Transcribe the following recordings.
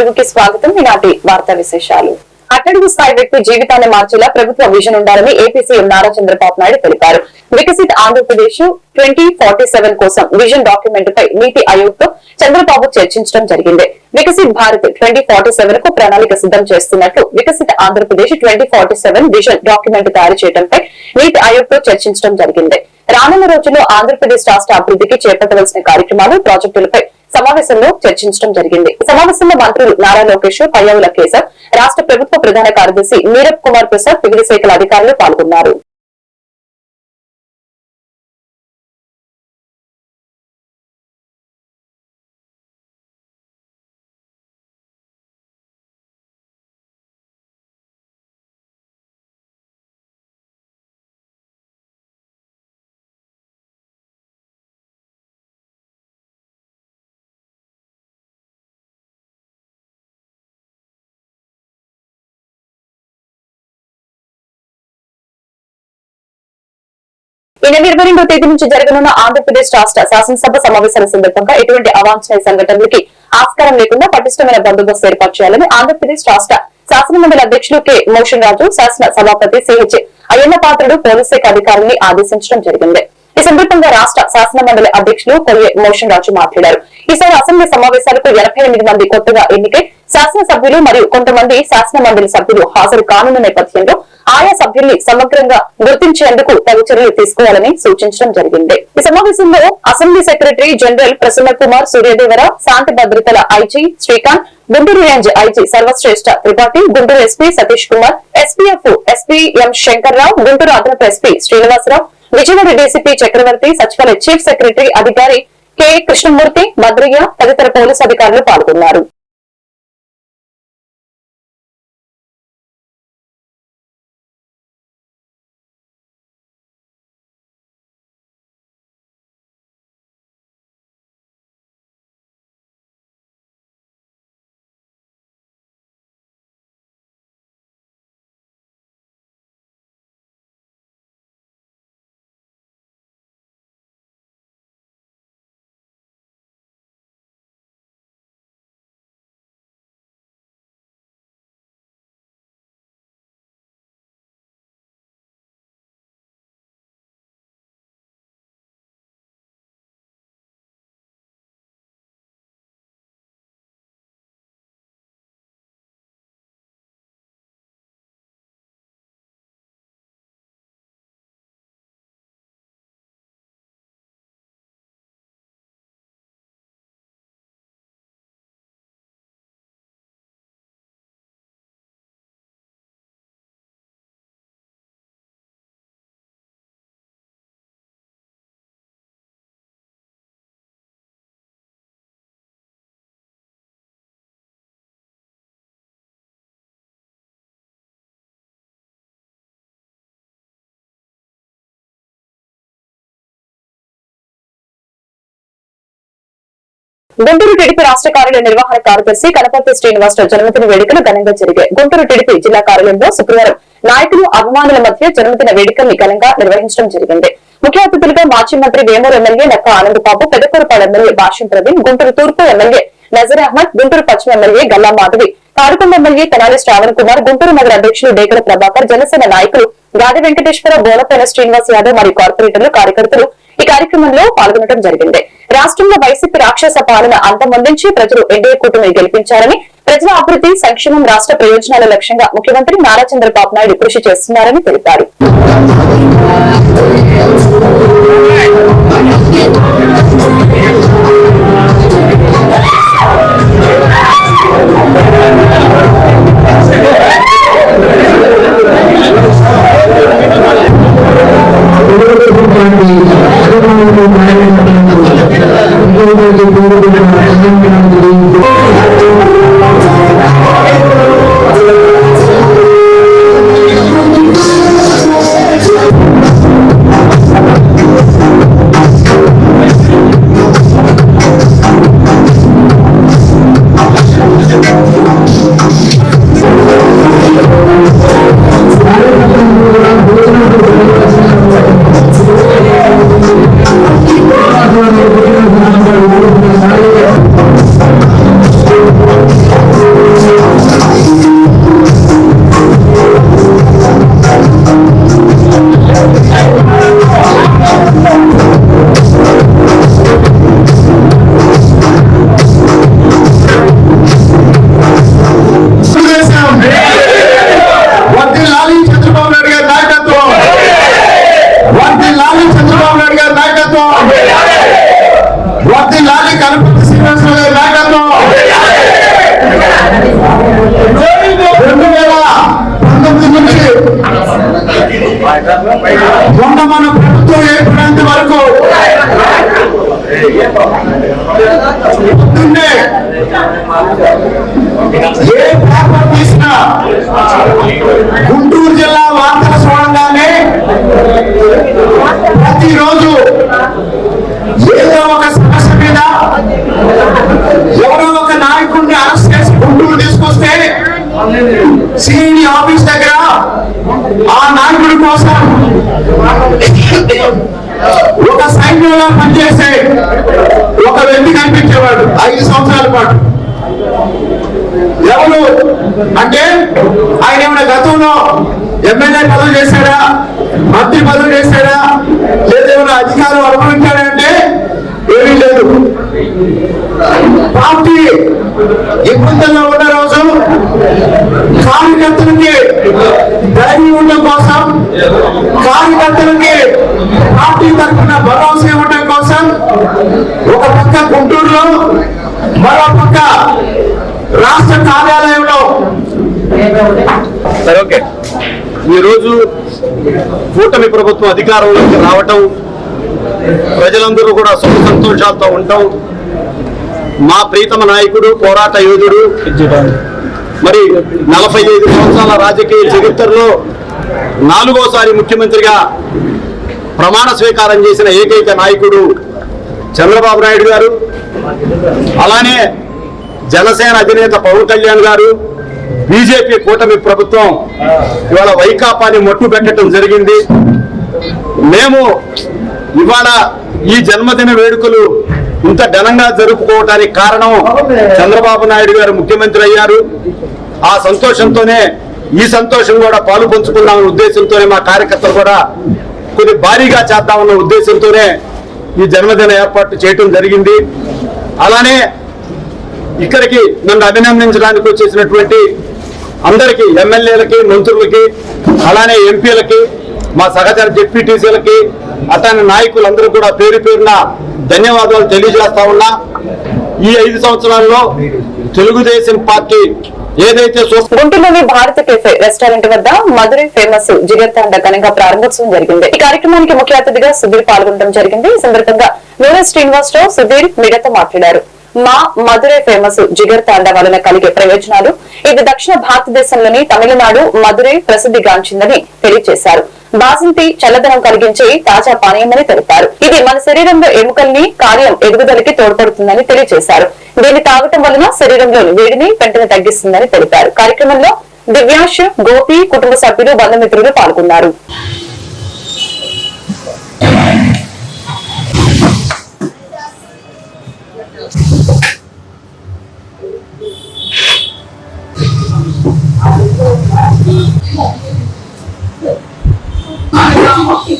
తెలుగుకి స్వాగతం. ఈనాటి వార్తా విశేషాలు. అట్టడుగు స్థాయి వ్యక్తి జీవితాన్ని మార్చేలా ప్రభుత్వ విజన్ ఉండాలని ఏపీ సీఎం నారా చంద్రబాబు నాయుడు తెలిపారు. Viksit Andhra Pradesh twenty forty seven కోసం విజన్ డాక్యుమెంట్ పై నీతి ఆయోగ్తో చంద్రబాబు చర్చించడం జరిగింది. వికసిత్ భారత్ ట్వంటీ ఫార్టీ సెవెన్కు ప్రణాళిక సిద్ధం చేస్తున్నట్లు Viksit Andhra Pradesh twenty forty seven vision document తయారు చేయడంపై నీతి ఆయోగ్తో చర్చించడం జరిగింది. రానున్న రోజుల్లో ఆంధ్రప్రదేశ్ రాష్ట్ర అభివృద్ధికి చేపట్టవలసిన కార్యక్రమాలు ప్రాజెక్టులపై సమావేశంలో చర్చించడం జరిగింది. సమావేశంలో మంత్రులు నారా లోకేష్ పయ్యావుల కేశవ్ రాష్ట్ర ప్రభుత్వ ప్రధాన కార్యదర్శి నీరబ్ కుమార్ ప్రసాద్ వివిధ శాఖల అధికారులు పాల్గొన్నారు. ఈ నెల ఇరవై రెండో తేదీ నుంచి జరగనున్న ఆంధ్రప్రదేశ్ రాష్ట్ర శాసనసభ సమావేశాల సందర్భంగా ఎటువంటి అవాంఛనీయ సంఘటనలకి ఆస్కారం లేకుండా పటిష్టమైన బందోబస్తు ఏర్పాటు చేయాలని ఆంధ్రప్రదేశ్ రాష్ట్ర శాసనమండలి అధ్యక్షులు కె. మోషన్ రాజు శాసన సభాపతి సిహెచ్ అయ్యన్న పాత్రుడు పోలీస్ శాఖ అధికారుల్ని ఆదేశించడం జరిగింది. ఈ సందర్భంగా రాష్ట్ర శాసన మండలి అధ్యక్షులు కొయ్యే మోషన్ రాజు మాట్లాడారు. ఈసారి అసెంబ్లీ సమావేశాలకు ఎనభై మంది కొత్తగా ఎన్నికై శాసనసభ్యులు మరియు కొంతమంది శాసన మండలి సభ్యులు హాజరు కానున్న నేపథ్యంలో ఆయా సభ్యుల్ని సమగ్రంగా గుర్తించేందుకు తగు చర్యలు తీసుకోవాలని సూచించడం జరిగింది. ఈ సమావేశంలో assembly secretary general Prasanna Kumar Suryadevara శాంతి భద్రతల IG Srikanth Guntur range IG Sarvashreshtha Tripathi Guntur SP Satish Kumar SPF SP M Shankarrao Guntur అదనపు ఎస్పీ శ్రీనివాసరావు విజయవాడ డీసీపీ చక్రవర్తి సచివాలయ చీఫ్ సెక్రటరీ అధికారి కె కృష్ణమూర్తి భద్రయ్య తదితర పోలీసు అధికారులు పాల్గొన్నారు. గుంటూరు టీడీపీ రాష్ట్ర కార్యాలయ నిర్వహణ కార్యదర్శి కనపర్తి శ్రీనివాసరావు జన్మదిన వేడుకలు ఘనంగా జరిగాయి. గుంటూరు టీడీపీ జిల్లా కార్యాలయంలో శుక్రవారం నాయకులు అభిమానుల మధ్య జన్మదిన వేడుకల్ని ఘనంగా నిర్వహించడం జరిగింది. ముఖ్య అతిథులుగా మాజీ మంత్రి వేమూరు ఎమ్మెల్యే నక్క ఆనందబాబు పెద్దకూరపాడు ఎమ్మెల్యే భాష్యం ప్రవీణ్ గుంటూరు తూర్పు ఎమ్మెల్యే నజర్ అహ్మద్ గుంటూరు పశ్చిమ ఎమ్మెల్యే గల్లా మాధవి తాడుకొండ ఎమ్మెల్యే తెనాలి శ్రావణ్ కుమార్ గుంటూరు నగర అధ్యక్షులు డేకల ప్రభాకర్ జనసేన నాయకులు గాది వెంకటేశ్వర బోనపైన శ్రీనివాస్ యాదవ్ మరియు కార్పొరేటర్లు కార్యకర్తలు ఈ కార్యక్రమంలో పాల్గొనడం జరిగింది. రాష్ట్రంలో వైసీపీ రాక్షస పాలన అంతమొందించి ప్రజలు ఎన్డీఏ కూటమిని గెలిపించారని ప్రజల అభివృద్ధి సంక్షేమం రాష్ట్ర ప్రయోజనాల లక్ష్యంగా ముఖ్యమంత్రి నారా చంద్రబాబు నాయుడు కృషి చేస్తున్నారని తెలిపారు. நாயகன் ఏ పేపర్ తీసినా గుంటూరు జిల్లా వార్తలు చూడంగానే ప్రతిరోజు ఏదో ఒక సమస్య మీద ఎవరో ఒక నాయకుడిని అరెస్ట్ చేసి గుంటూరు తీసుకొస్తే సిఐడి ఆఫీస్ దగ్గర ఆ నాయకుడి కోసం ఒక సైన్యంలో పనిచేసే ఒక వ్యక్తి కనిపించేవాడు. ఐదు సంవత్సరాల పాటు. ఎవరు? అంటే ఆయన ఏమైనా గతంలో ఎమ్మెల్యే పదవి చేశాడా? మంత్రి పదవి చేశాడా? లేదా ఏమైనా అధికారం అనుభవించాడా అంటే ఏమీ లేదు. పార్టీ ఇబ్బందుల్లో ఉన్న రోజు కార్యకర్తలకి ధైర్యం ఉండడం కోసం కార్యకర్తలకి పార్టీ తరఫున భరోసా ఇవ్వడం కోసం ఒక పక్క గుంటూరులో మరో పక్క రాష్ట్ర కార్యాలయంలో సరే ఓకే. ఈరోజు కూటమి ప్రభుత్వం అధికారంలోకి రావటం ప్రజలందరూ కూడా సుఖ సంతోషాలతో ఉండటం మా ప్రీతమ నాయకుడు పోరాట యోధుడు మరి నలభై ఐదు సంవత్సరాల రాజకీయ చరిత్రలో నాలుగోసారి ముఖ్యమంత్రిగా ప్రమాణ స్వీకారం చేసిన ఏకైక నాయకుడు చంద్రబాబు నాయుడు గారు. అలానే జనసేన అధినేత పవన్ కళ్యాణ్ గారు బీజేపీ కూటమి ప్రభుత్వం ఇవాళ వైకాపాని మట్టు పెట్టడం జరిగింది. మేము ఇవాళ ఈ జన్మదిన వేడుకలు ఇంత ఘనంగా జరుపుకోవటానికి కారణం చంద్రబాబు నాయుడు గారు ముఖ్యమంత్రి అయ్యారు. ఆ సంతోషంతోనే ఈ సంతోషం కూడా పాలు పంచుకుందామన్న ఉద్దేశంతోనే మా కార్యకర్తలు కూడా కొద్ది భారీగా చేద్దామన్న ఉద్దేశంతోనే ఈ జన్మదిన ఏర్పాటు చేయటం జరిగింది. అలానే ఇక్కడికి నన్ను అభినందించడానికి వచ్చేసినటువంటి అందరికీ ఎమ్మెల్యేలకి మంత్రులకి అలానే ఎంపీలకి మా సహచర డిప్యూటీసీలకి అతని నాయకులందరూ కూడా పేరు పేరున ధన్యవాదాలు తెలియజేస్తా ఉన్నా. ఈ ఐదు సంవత్సరాల్లో తెలుగుదేశం పార్టీ ఏదైతే గుంటూరులోని భారత కెఫే రెస్టారెంట్ వద్ద మధురై ఫేమస్ జిగర్తాండ ఘనంగా ప్రారంభోత్సవం జరిగింది. ఈ కార్యక్రమానికి ముఖ్య అతిథిగా సుధీర్ పాల్గొనడం జరిగింది. ఈ సందర్భంగా నూనె శ్రీనివాసరావు సుధీర్ మీడియాతో మాట్లాడారు. మా మధురై ఫేమస్ జిగర్ తాండ వలన కలిగే ప్రయోజనాలు ఇది దక్షిణ భారతదేశంలోని తమిళనాడు మధురై ప్రసిద్ధిగాంచిందని తెలియజేశారు. బాసంతి చల్లదనం కలిగించే తాజా పానీయమని తెలిపారు. ఇది మన శరీరంలో ఎముకల్ని కార్యం ఎదుగుదలకి తోడ్పడుతుందని తెలియజేశారు. దీన్ని తాగటం వలన శరీరంలోని వేడిని వెంటనే తగ్గిస్తుందని తెలిపారు. కార్యక్రమంలో దివ్యాంశ్ గోపి కుటుంబ సభ్యులు బంధుమిత్రులు పాల్గొన్నారు. నమస్తే 你好请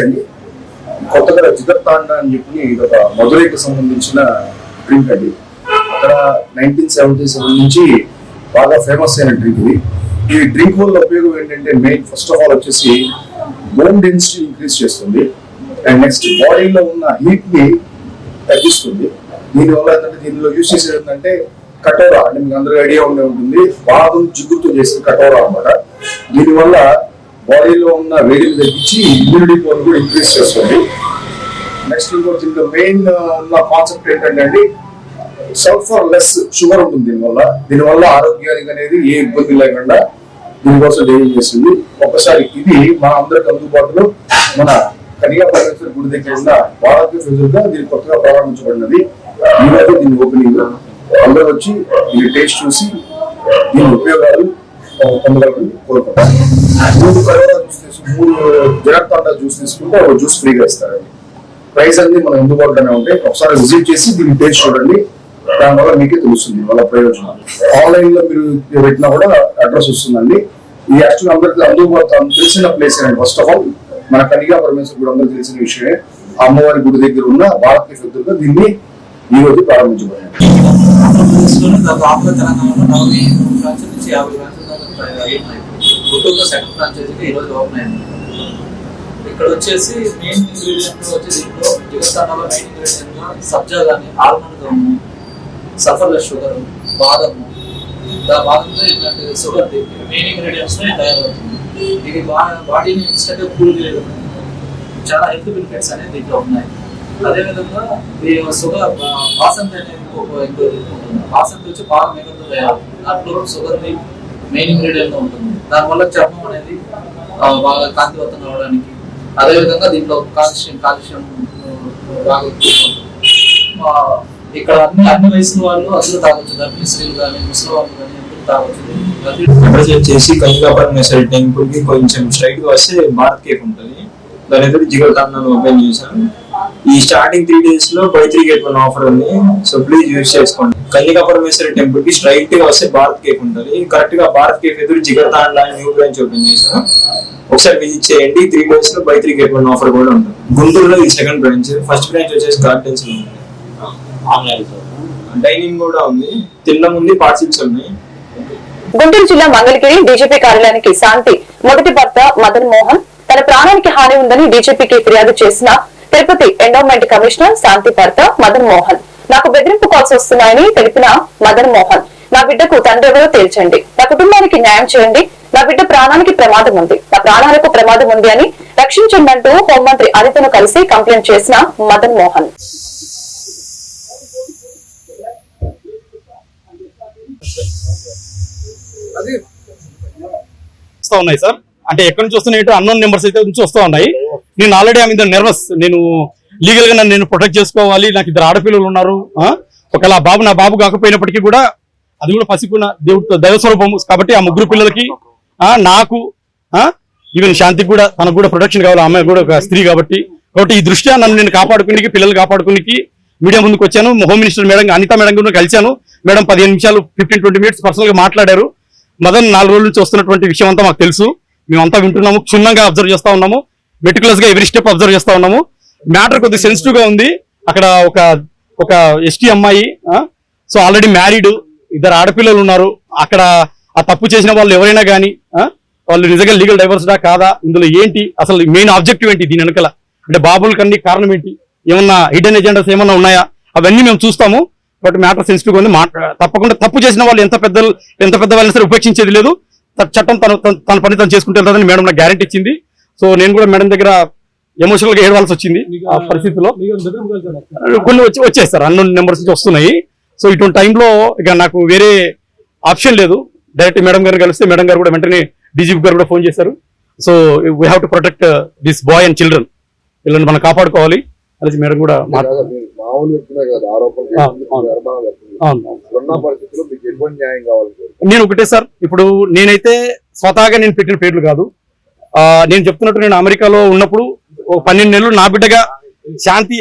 అండి కొత్తగా జిగర్తాండ అని చెప్పి ఇది ఒక మధురైకి సంబంధించిన డ్రింక్ అండి అక్కడ నైన్టీన్ సెవెంటీ సెవెన్ నుంచి బాగా ఫేమస్ అయిన డ్రింక్ ఇది. ఈ డ్రింక్ వల్ల ఉపయోగం ఏంటంటే మెయిన్ ఫస్ట్ ఆఫ్ ఆల్ వచ్చేసి బోన్ డెన్సిటీ ఇంక్రీజ్ చేస్తుంది. అండ్ నెక్స్ట్ బాడీలో ఉన్న హీట్ని తగ్గిస్తుంది. దీనివల్ల ఏంటంటే దీనిలో యూజ్ చేసేది ఏంటంటే కటోరా అంటే మీకు అందరూ ఐడియా ఉండే ఉంటుంది. బాదం జిగురుతో చేసిన కటోరా అన్నమాట. దీనివల్ల బాడీలో ఉన్న వేడిని తగ్గించి ఇమ్యూనిటీ పవర్ కూడా ఇంక్రీజ్ చేస్తుంది. నెక్స్ట్ ఇంకోటి దీంట్లో మెయిన్ ఉన్న కాన్సెప్ట్ ఏంటంటే అండి సల్ఫర్ లెస్ షుగర్ ఉంటుంది దీనివల్ల. దీనివల్ల ఆరోగ్యానికి అనేది ఏ ఇబ్బంది లేకుండా దీనికోసం డైరీ చేస్తుంది. ఒకసారి ఇది మన అందరికి అందుబాటులో మన కనిగా పరమేశ్వర గుడి దగ్గర ఉన్న భారతీయ ప్రజలుగా దీన్ని కొత్తగా ప్రారంభించబడినది. ఈ రోజు దీని ఓపెనింగ్ అందరూ వచ్చి ఈ టేస్ట్ చూసి దీని ఉపయోగాలు మూడు కరోనా జ్యూస్ తీసుకు మూడు జగత్తాండ జ్యూస్ తీసుకుంటే ఒక జ్యూస్ ఫ్రీగా ఇస్తారండి ప్రైస్ అన్ని మనం అందుబాటులోనే ఉంటాయి ఒకసారి విజిట్ చేసి దీన్ని పేజ్ చూడండి దానివల్ల మీకే తెలుస్తుంది వాళ్ళ ప్రయోజనం ఆన్లైన్లో మీరు పెట్టినా కూడా అడ్రస్ వస్తుందండి ఈ యాక్చువల్ అందరికీ అందుబాటు తెలిసిన ప్లేస్ అండి ఫస్ట్ ఆఫ్ ఆల్ మన కనిగా పరమేశ్వర గుడి అందరికీ తెలిసిన విషయమే ఆ అమ్మవారి గుడి దగ్గర ఉన్న భారతీయ శుద్ధులుగా దీన్ని ఈ రోజు ప్రారంభించబడింది ఆంధ్రప్రదేశ్లోని దాదాపు ఆంధ్ర తెలంగాణలో గుంటూరులో సెకండ్ ఫ్రాంచైజీగా ఈరోజు ఓపెన్ అయింది. ఇక్కడ వచ్చేసి మెయిన్ ఇంగ్రీడియంట్ వచ్చేసి ఇంట్లో జిగస్తానాలో మెయిన్ ఇంగ్రీడియంట్ సబ్జా కానీ ఆల్మండ్ గమ్ము సఫర్ల షుగర్ బాదము దా బాదంతో ఇట్లాంటి షుగర్ మెయిన్ ఇంగ్రీడియంట్స్ తయారవుతుంది. ఇది బా- బాడీని ఇన్స్టెంట్ కూల్ చేయడం చాలా హెల్త్ బెనిఫిట్స్ అనేది దీంట్లో ఉన్నాయి. అదేవిధంగా ఈ షుగర్ బాసంతి అనేది ఇంకో ఇంకో ఉంటుంది. బాసంతి వచ్చి బాగా మేకతో తయారు దాంట్లో షుగర్ని మెయిన్ ఇంగ్రీడియంట్ ఉంటుంది. దానివల్ల చర్మం అనేది బాగా కాంతివంతం అవడానికి అదేవిధంగా దీంట్లో కాల్షియం కాల్షియం బాగా ఇక్కడ అన్ని అన్ని వయసుల వాళ్ళు అందరూ తాగొచ్చు. గర్భిణీ స్త్రీలు కానీ ముసలి వాళ్ళు కానీ అందరూ తాగొచ్చు. అడ్రస్ వచ్చేసి టెంపుల్కి కొంచెం స్ట్రైట్గా వస్తే భారత్ కేక్ ఉంటుంది. దాని ఎదురు జిగల్ తాండాను ఓపెన్ చేశాను. ఈ స్టార్టింగ్ త్రీ డేస్లో buy three get one offer ఉంది. సో ప్లీజ్ యూజ్ చేసుకోండి. కన్నికాపరమేశ్వరి టెంపుల్కి స్ట్రైట్గా వస్తే భారత్ కేఫ్ ఉంటుంది. కరెక్ట్గా భారత్ కేఫ్ ఎదురు Jigarthanda new branch open చేశాను ఒకసారి విజిట్ చేయండి. త్రీ డేస్లో buy three get one offer కూడా ఉంటుంది. గుంటూరులో ఈ సెకండ్ బ్రాంచ్ ఫస్ట్ బ్రాంచ్ వచ్చేసి గార్డెన్స్లో ఉంది. డైనింగ్ కూడా ఉంది. తినడం ఉంది పార్సిల్స్ ఉన్నాయి. గుంటూరు జిల్లా మంగళగిరి డీజీపీ కార్యాలయానికి శాంతి. మొదటి భర్త మదన్ మోహన్ తన ప్రాణానికి హాని ఉందని డీజీపీకి ఫిర్యాదు చేసిన తిరుపతి ఎండోమెంట్ కమిషనర్ శాంతి భర్త మదన్ మోహన్. నాకు బెదిరింపు కాల్స్ వస్తున్నాయని తెలిపిన మదన్ మోహన్. నా బిడ్డకు తండ్రి ఎవరో తేల్చండి. నా కుటుంబానికి న్యాయం చేయండి. నా బిడ్డ ప్రాణానికి ప్రమాదం ఉంది. నా ప్రాణాలకు ప్రమాదం ఉంది అని రక్షించండి అంటూ హోంమంత్రి అనితను కలిసి కంప్లైంట్ చేసిన మదన్ మోహన్. ఉన్నాయి సార్? అంటే ఎక్కడి నుంచి వస్తున్నాయి అన్నోన్ నెంబర్స్ అయితే నుంచి వస్తూ ఉన్నాయి. నేను ఆల్రెడీ ఆమె నర్వస్ నేను లీగల్గా నన్ను నేను ప్రొటెక్ట్ చేసుకోవాలి. నాకు ఇద్దరు ఆడపిల్లలు ఉన్నారు. ఒకవేళ ఆ బాబు నా బాబు కాకపోయినప్పటికీ కూడా అది కూడా పసిపున దేవుడితో దైవస్వరూపం కాబట్టి ఆ ముగ్గురు పిల్లలకి నాకు ఈవెన్ శాంతికి కూడా తనకు కూడా ప్రొటెక్షన్ కావాలి. ఆ అమ్మాయి కూడా ఒక స్త్రీ కాబట్టి. కాబట్టి ఈ దృష్ట్యా నన్ను నేను కాపాడుకునేకి పిల్లలు కాపాడుకునికి మీడియా ముందుకు వచ్చాను. Home minister madam Anitha madam కూడా కలిశాను. మేడం పదిహేను నిమిషాలు ఫిఫ్టీన్ ట్వంటీ మినిట్స్ పర్సనల్గా మాట్లాడారు. మదన్ నాలుగు రోజుల నుంచి వస్తున్నటువంటి విషయం అంతా మాకు తెలుసు. మేమంతా వింటున్నాము క్షుణ్ణంగా అబ్జర్వ్ చేస్తా ఉన్నాము మెటికులస్గా ఎవరి స్టెప్ అబ్జర్వ్ చేస్తా ఉన్నాము. మ్యాటర్ కొద్దిగా సెన్సిటివ్గా ఉంది. అక్కడ ఒక ఒక ఎస్టీ అమ్మాయి సో ఆల్రెడీ మ్యారీడ్ ఇద్దరు ఆడపిల్లలు ఉన్నారు. అక్కడ ఆ తప్పు చేసిన వాళ్ళు ఎవరైనా కానీ వాళ్ళు నిజంగా లీగల్ డైవర్స్డా కాదా? ఇందులో ఏంటి? అసలు మెయిన్ ఆబ్జెక్టివ్ ఏంటి దీని వెనుకల? అంటే బాబుల కన్నీ కారణం ఏంటి? ఏమన్నా హిడెన్ ఎజెండాస్ ఏమన్నా ఉన్నాయా? అవన్నీ మేము చూస్తాము. బట్ మ్యాటర్ సెన్సిటివ్ ఉంది. తప్పకుండా తప్పు చేసిన వాళ్ళు ఎంత పెద్ద ఎంత పెద్ద వాళ్ళని సరే ఉపేక్షించేది లేదు. చట్టం తన తన- తన పని తను చేసుకుంటే వెళ్తాదని మేడం నాకు గ్యారెంటీ ఇచ్చింది. సో నేను కూడా మేడం దగ్గర ఎమోషనల్గా ఏడవాల్సి వచ్చింది ఆ పరిస్థితిలో. కొన్ని వచ్చి వచ్చేస్తారు. అన్నోన్ నెంబర్స్ నుంచి వస్తున్నాయి. సో ఇటువంటి టైంలో ఇక నాకు వేరే ఆప్షన్ లేదు. డైరెక్ట్ మేడం గారిని కలిస్తే మేడం గారు కూడా వెంటనే డీజీపీ గారు కూడా ఫోన్ చేశారు. So we have to protect this boy and children వీళ్ళని మనం కాపాడుకోవాలి. అనేసి మేడం కూడా మాట్లాడారు మామూలు వ్యక్తులే కదా ఆరోపణలు పరిస్థితుల్లో మీకు ఎటువంటి న్యాయం కావాలి? నేను ఒకటే సార్ ఇప్పుడు నేనైతే స్వతహాగా నేను పెట్టిన పేర్లు కాదు. నేను చెప్తున్నట్టు నేను అమెరికాలో ఉన్నప్పుడు ఒక పన్నెండు నెలలు నా బిడ్డగా శాంతి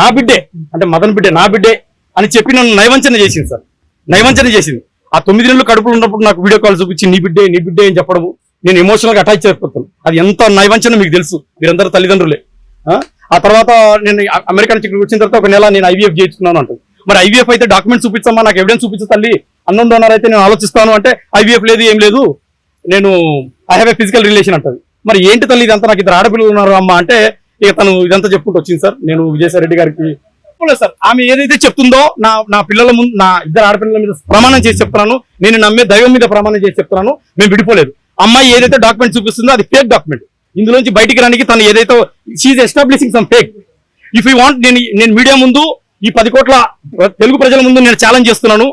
నా బిడ్డే అంటే మదన్ బిడ్డే నా బిడ్డే అని చెప్పి నన్ను నైవంచన చేసింది సార్. నైవంచన చేసింది. ఆ తొమ్మిది నెలలు కడుపులో ఉన్నప్పుడు నాకు వీడియో కాల్ చూపించి నీ బిడ్డే నీ బిడ్డే అని చెప్పడము నేను ఎమోషనల్గా అటాచ్ అయిపోతాను. అది ఎంత నైవంచన మీకు తెలుసు? మీరందరూ తల్లిదండ్రులే. ఆ? తర్వాత నేను అమెరికా నుంచి ఇక్కడికి వచ్చిన తర్వాత ఒక నెల నేను ఐవీఎఫ్ చేయించుకున్నాను అంటుంది మరి ఐవీఎఫ్ అయితే డాక్యుమెంట్ చూపించమ్మా నాకు ఎవిడెన్స్ చూపించు తల్లి. అన్నం డోనర్ అయితే నేను ఆలోచిస్తాను అంటే ఐవీఎఫ్ లేదు ఏం లేదు. నేను I have a physical relation అంటది. మరి ఏంటి తల్లి ఇదంతా? నాకు ఇద్దరు ఆడపిల్లలు ఉన్నారు అమ్మ అంటే ఇక తను ఇదంతా చెప్పుకుంటూ వచ్చింది సార్. నేను విజయసాయిరెడ్డి గారికి చెప్పలేదు సార్. ఆమె ఏదైతే చెప్తుందో నా నా పిల్లల ముందు నా ఇద్దరు ఆడపిల్లల మీద ప్రమాణం చేసి చెప్తున్నాను. నేను నమ్మే దైవం మీద ప్రమాణం చేసి చెప్తున్నాను. మేము విడిపోలేదు. అమ్మాయి ఏదైతే డాక్యుమెంట్ చూపిస్తుందో అది ఫేక్ డాక్యుమెంట్ ఇందులోంచి బయటికి రానికి తను ఏదైతే she establishing some fake if you want నేను నేను మీడియా ముందు ఈ పది కోట్ల తెలుగు ప్రజల ముందు నేను ఛాలెంజ్ చేస్తున్నాను.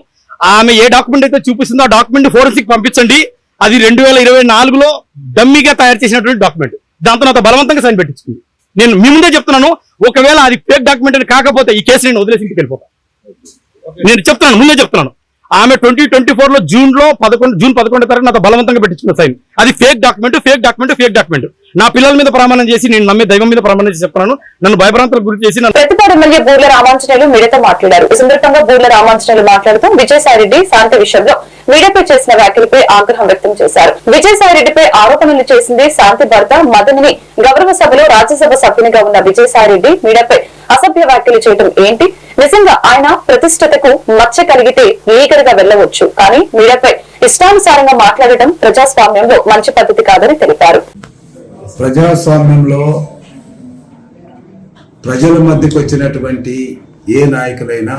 ఆమె ఏ డాక్యుమెంట్ అయితే చూపిస్తుందో ఆ డాక్యుమెంట్ ఫోరెన్సిక్ పంపించండి. అది రెండు వేల ఇరవై నాలుగులో డమ్మీగా తయారు చేసినటువంటి డాక్యుమెంట్ దాంతో నాతో బలవంతంగా సైన్ పెట్టించుకుంది. నేను మీ ముందే చెప్తున్నాను ఒకవేళ అది ఫేక్ డాక్యుమెంట్ కాకపోతే ఈ కేసు నేను వదిలేసి ఇంటికి వెళ్ళిపోతాను నేను చెప్తున్నాను ముందే చెప్తున్నాను. ఆమె ట్వంటీ ట్వంటీ ఫోర్లో జూన్లో పదకొండు జూన్ పదకొండు తారీఖు నాతో బలవంతంగా పెట్టించుకున్న సైన్ అది fake document fake document fake document నా పిల్లల మీద ప్రమాణం చేసి నేను నమ్మే దైవం మీద ప్రమాణం చేసి చెప్తున్నాను. నన్ను భయభ్రాంతులకు గురి చేసి ప్రతిపాడు ఎమ్మెల్యే బూర్ల రామాంజనేయులు మీడియాతో మాట్లాడారు. ఈ సందర్భంగా బూర్ల రామాంజనేయులు మాట్లాడుతూ విజయసాయిరెడ్డి శాంతి విషయంలో మీడియాపై చేసిన వ్యాఖ్యలపై ఆగ్రహం వ్యక్తం చేశారు. విజయసాయిరెడ్డిపై ఆరోపణలు చేసింది శాంతి భర్త మదనిని గౌరవ సభలో రాజ్యసభ సభ్యునిగా ఉన్న విజయసాయిరెడ్డి మీడియాపై అసభ్య వ్యాఖ్యలు చేయడం ఏంటి? నిజంగా ఆయన ప్రతిష్టతకు మచ్చ కలిగితే లీగల్గా వెళ్ళవచ్చు? కానీ మీడియాపై ఇష్టానుసారంగా మాట్లాడటం ప్రజాస్వామ్యంలో మంచి పద్ధతి కాదని తెలిపారు. ప్రజాస్వామ్యంలో ప్రజల మధ్యకు వచ్చినటువంటి ఏ నాయకులైనా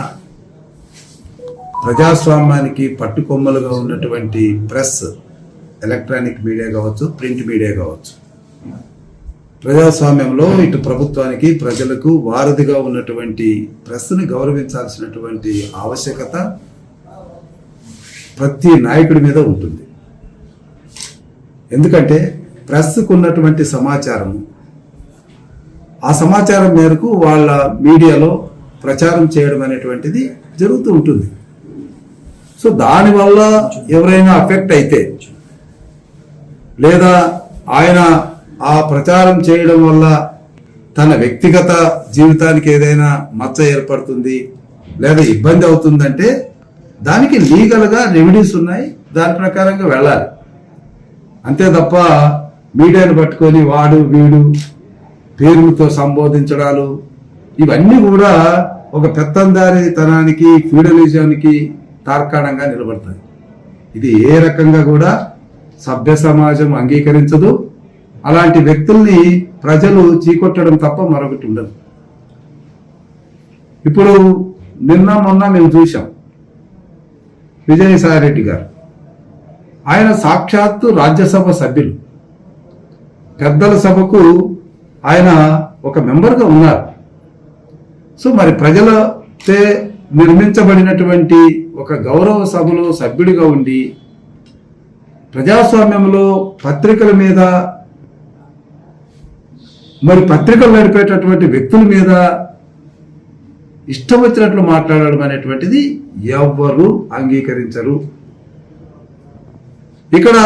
ప్రజాస్వామ్యానికి పట్టుకొమ్మలుగా ఉన్నటువంటి ప్రెస్ ఎలక్ట్రానిక్ మీడియా కావచ్చు ప్రింట్ మీడియా కావచ్చు. ప్రజాస్వామ్యంలో ఇటు ప్రభుత్వానికి ప్రజలకు వారధిగా ఉన్నటువంటి ప్రెస్ని గౌరవించాల్సినటువంటి ఆవశ్యకత ప్రతి నాయకుడి మీద ఉంటుంది. ఎందుకంటే ప్రెస్కు ఉన్నటువంటి సమాచారం. ఆ సమాచారం మేరకు వాళ్ళ మీడియాలో ప్రచారం చేయడం అనేటువంటిది జరుగుతూ ఉంటుంది. సో దానివల్ల ఎవరైనా అఫెక్ట్ అయితే లేదా ఆయన ఆ ప్రచారం చేయడం వల్ల తన వ్యక్తిగత జీవితానికి ఏదైనా మచ్చ ఏర్పడుతుంది లేదా ఇబ్బంది అవుతుందంటే దానికి లీగల్గా రెమెడీస్ ఉన్నాయి దాని ప్రకారంగా వెళ్ళాలి. అంతే తప్ప మీడియాను పట్టుకొని వాడు వీడు పేరుతో సంబోధించడాలు ఇవన్నీ కూడా ఒక పెత్తందారితనానికి ఫ్యూడలిజానికి తార్కాణంగా నిలబడతాయి. ఇది ఏ రకంగా కూడా సభ్య సమాజం అంగీకరించదు. అలాంటి వ్యక్తుల్ని ప్రజలు చీకొట్టడం తప్ప మరొకటి ఉండదు. ఇప్పుడు నిన్న మొన్న మేము చూసాం విజయసాయిరెడ్డి గారు. ఆయన సాక్షాత్తు రాజ్యసభ సభ్యులు. పెద్దల సభకు ఆయన ఒక మెంబర్గా ఉన్నారు. సో మరి ప్రజలతే నిర్మించబడినటువంటి ఒక గౌరవ సభలో సభ్యుడిగా ఉండి ప్రజాస్వామ్యంలో పత్రికల మీద మరి పత్రికలు నడిపేటటువంటి వ్యక్తుల మీద ఇష్టం వచ్చినట్లు మాట్లాడడం అనేటువంటిది ఎవ్వరూ అంగీకరించరు. ఇక్కడ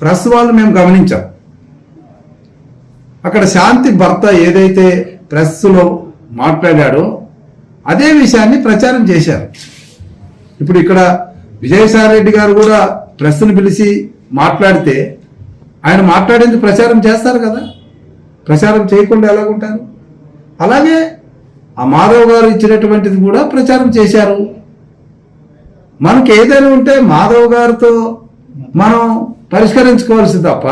ప్రెస్ వాళ్ళు మేము గమనించాం. అక్కడ శాంతి భర్త ఏదైతే ప్రెస్లో మాట్లాడాడో అదే విషయాన్ని ప్రచారం చేశారు. ఇప్పుడు ఇక్కడ విజయసాయి రెడ్డి గారు కూడా ప్రెస్ను పిలిచి మాట్లాడితే ఆయన మాట్లాడేందుకు ప్రచారం చేస్తారు కదా? ప్రచారం చేయకుండా ఎలాగుంటారు? అలాగే ఆ మాధవ్ గారు ఇచ్చినటువంటిది కూడా ప్రచారం చేశారు. మనకి ఏదైనా ఉంటే మాధవ్ గారితో మనం పరిష్కరించుకోవాల్సి తప్ప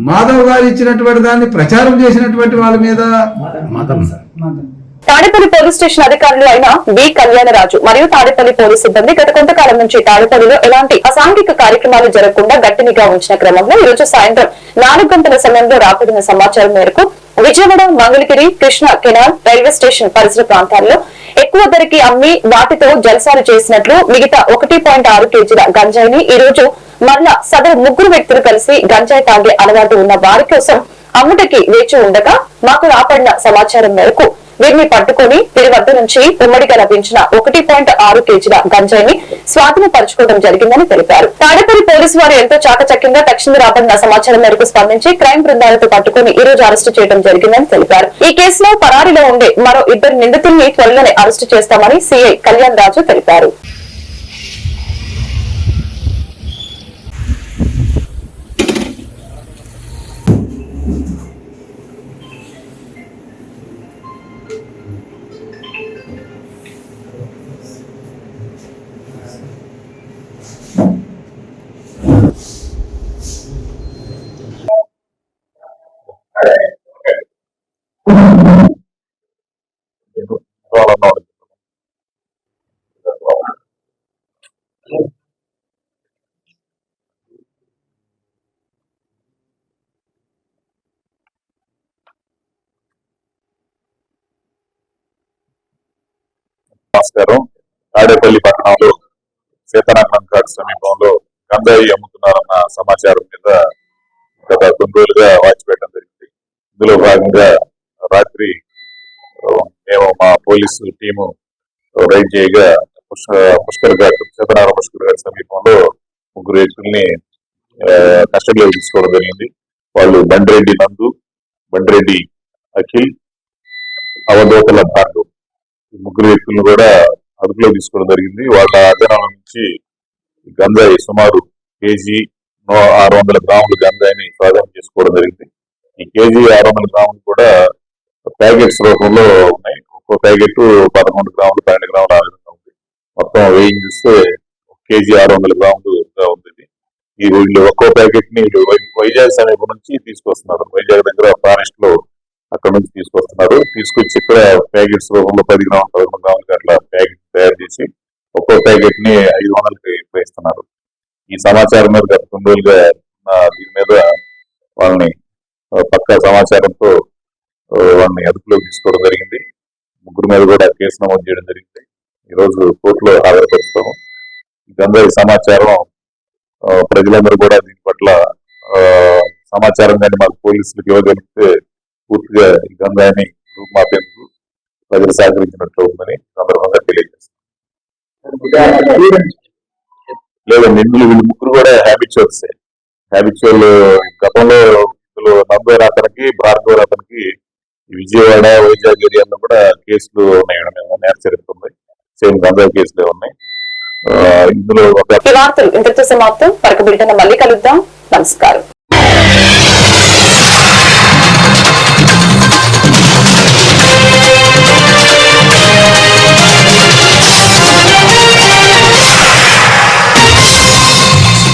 మాధవ్ గారు ఇచ్చినటువంటి దాన్ని ప్రచారం చేసినటువంటి వాళ్ళ మీద తాడేపల్లి పోలీస్ స్టేషన్ అధికారులు అయిన బి కళ్యాణరాజు మరియు తాడేపల్లి పోలీస్ సిబ్బంది గత కొంతకాలం నుంచి తాడేపల్లిలో ఎలాంటి అసాంఘిక కార్యక్రమాలు జరగకుండా గట్టి నిఘా ఉంచిన క్రమంలో ఈ రోజు సాయంత్రం నాలుగు గంటల సమయంలో రాబడిన సమాచారం మేరకు Vijayawada Mangalagiri Krishna canal railway station పరిసర ప్రాంతాల్లో ఎక్కువ ధరకి అమ్మి వాటితో జలసాలు చేసినట్లు మిగతా ఒకటి పాయింట్ ఆరు కేజీల గంజాయిని ఈ రోజు మరలా సదరు ముగ్గురు వ్యక్తులు కలిసి గంజాయి తాగే అలవాటు ఉన్న వారి కోసం అమ్ముటకి వేచి ఉండగా మాకు రాపడిన సమాచారం మేరకు వీరిని పట్టుకుని వీరి వద్ద నుంచి ఉమ్మడిగా లభించిన ఒకటి పాయింట్ ఆరు కేజీల గంజాయిని స్వాధీనపరచుకోవడం జరిగిందని తెలిపారు. తాడేపల్లి పోలీసు వారు ఎంతో చాకచక్యంగా తక్షణ రాబడిన సమాచారం మేరకు స్పందించి క్రైమ్ బృందాలతో పట్టుకుని ఈ రోజు అరెస్టు చేయడం జరిగిందని తెలిపారు. ఈ కేసులో పరారీలో ఉండే మరో ఇద్దరు నిందితుల్ని త్వరలోనే అరెస్టు చేస్తామని సీఐ కళ్యాణ్ రాజు తెలిపారు. నమస్కారం తాడేపల్లి పట్టణంలో సీతారామన్ ఘాట్ సమీపంలో గంజాయి అమ్ముతున్నారన్న సమాచారం మీద గత కొన్ని రోజులుగా వాచ్ పెట్టడం జరిగింది. ఇందులో భాగంగా రాత్రి మేము మా పోలీసు టీము రైడ్ చేయగా పుష్కర్ ఘాట్ సీతారామ పుష్కర్ ఘాట్ సమీపంలో ముగ్గురు వ్యక్తుల్ని కస్టడీలోకి తీసుకోవడం జరిగింది. వాళ్ళు బండ్రెడ్డి నందు బండ్రెడ్డి అఖిల్ అవధూతల భట్ ముగ్గురు వ్యక్తులను కూడా అదుపులో తీసుకోవడం జరిగింది. వాళ్ళ అధీనం నుంచి గంజాయి సుమారు కేజీ ఆరు వందల గ్రాములు గంజాయిని స్వాధీనం చేసుకోవడం జరిగింది. ఈ కేజీ ఆరు వందల గ్రాములు కూడా ప్యాకెట్స్ రూపంలో ఉన్నాయి. ఒక్కో ప్యాకెట్ పదకొండు గ్రాములు పన్నెండు గ్రాములు ఆ విధంగా ఉంది. మొత్తం వెయ్యి చూస్తే ఒక కేజీ ఆరు వందల గ్రాములుగా ఉంది ఈ వీళ్ళు ఒక్కో ప్యాకెట్ని వైజాగ్ సమీపం నుంచి తీసుకొస్తున్నారు. వైజాగ్ దగ్గర ఫారెస్ట్లో అక్కడ నుంచి తీసుకొస్తున్నారు. తీసుకొచ్చి ఇక్కడ ప్యాకెట్స్ రూపంలో పది గ్రాములు పదకొండు గ్రాములకి అట్లా ప్యాకెట్ తయారు చేసి ఒక్కో ప్యాకెట్ని ఐదు వందలకి వేస్తున్నారు. ఈ సమాచారం మీద గత కొన్ని రోజులుగా దీని మీద వాళ్ళని పక్కా సమాచారంతో వాళ్ళని అదుపులోకి తీసుకోవడం జరిగింది. ముగ్గురు మీద కూడా కేసు నమోదు చేయడం జరిగింది. ఈరోజు కోర్టులో కోర్టులో హాజరుపరుస్తాము ఈ గంజాయి సమాచారం ప్రజలందరూ కూడా దీని పట్ల సమాచారం కానీ మాకు పోలీసులకు ఇవ్వగలిగితే పూర్తిగా ఈ గంజాయిని రూపుమాపేందుకు ప్రజలు సహకరించినట్లు ఉందని సందర్భంగా తెలియజేస్తాం లేదా నిన్నులు వీళ్ళు ముగ్గురు కూడా హ్యాబిచువల్స్ హ్యాబిచువల్ గతంలో ఇందులో నంబర్ అతనికి భార్గవ్ అతనికి విజయవాడ వైజాగ్ ఏరియాలో కూడా కేసులు ఉన్నాయి. మేము నేర జరుగుతుంది సేమ్ గంజాయి కేసులే ఉన్నాయి. ఇందులో ఒక వార్తలు ఇంతటితో సమాప్తం. మరొక బిల్టన్ మళ్ళీ కలుద్దాం. నమస్కారం.